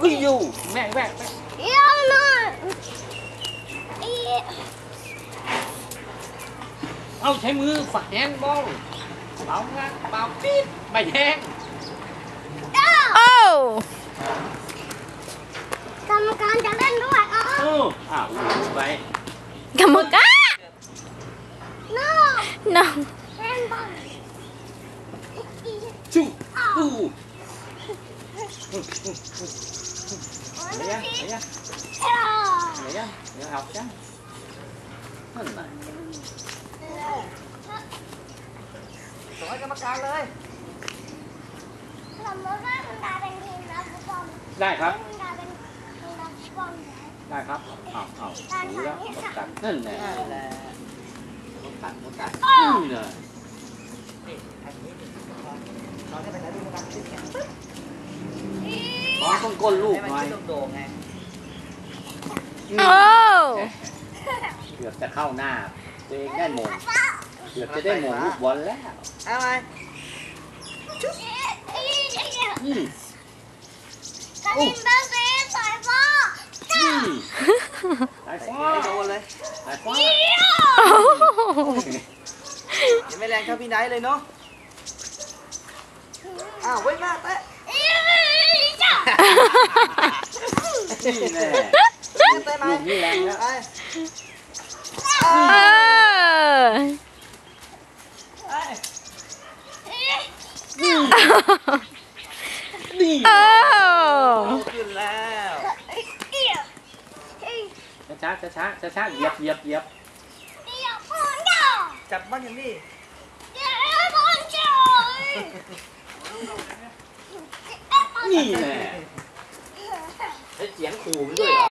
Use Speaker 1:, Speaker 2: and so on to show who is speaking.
Speaker 1: Back with mẹ mẹ back, back. Yeah, no. Ông thấy mưa phạt đen
Speaker 2: bông. Bóng á, bóng tít, bài
Speaker 1: đen. ô, Cầm con chẳng đến đúng rồi con. Ừ. À, ừ, vậy. Cầm một cá. No. No. Two. Ooh. านเป่าปี๊ดใบแห้ง
Speaker 3: โอ้
Speaker 2: กรรมการจะเล่นด้วยอ๋อ
Speaker 1: โอ้อ้าวอู้ไป
Speaker 3: กรรมการ
Speaker 2: น้อ
Speaker 3: น้อง
Speaker 2: เล่นบอล
Speaker 1: ชูอู้
Speaker 2: โอ้ย
Speaker 1: ไหนยังไหนยัง
Speaker 2: เอ้า
Speaker 1: ไหนยังเดี๋ยวเอาจังนั่นน่ะ
Speaker 4: ส่งให้กรรมการเลย
Speaker 2: สมมติว่าคุณตาเป็นทีมนักฟุตบอล
Speaker 1: ได้ครับ
Speaker 2: คุณตาเป็นทีมนักฟุตบอล
Speaker 1: ได้ครับเอาเอาดูแล้วต้องตัดนั่นแหละ
Speaker 4: นั่นแหละ
Speaker 1: ต้องตัดต้องตัดนี่เลย
Speaker 4: ก้น
Speaker 1: ลูก
Speaker 4: ให้มัน
Speaker 1: หน่อย
Speaker 4: ขึ้นโด่งๆไง
Speaker 3: โอ้
Speaker 1: เกือบจะเข้าหน้า ตัวเองได้มงเกือบจะได้มงลูกบอลแล้ว
Speaker 4: เอาไหม
Speaker 1: อืม
Speaker 2: กระดิ่งเบลซีสายฟ้า
Speaker 1: อืมสายฟ้า
Speaker 4: ไม่โดนเลย
Speaker 1: สายฟ้า
Speaker 4: ยังไม่แรงเท่าพี่ไนท์เลยเนาะอ้าวเว้ยหน้าแตะ
Speaker 1: นี่แน่
Speaker 4: เต้นไหม
Speaker 1: ลูกนี่แรงแล้ว
Speaker 4: ไป
Speaker 3: เออ
Speaker 4: ไป
Speaker 1: นี่
Speaker 3: โอ้
Speaker 4: โตขึ้นแล้ว
Speaker 1: ช้าช้าช้าช้าช้าเหยียบเหยียบเหยียบ
Speaker 4: จับบ้านอย่างนี้
Speaker 1: นี่แน่ใช้ 艰苦我们队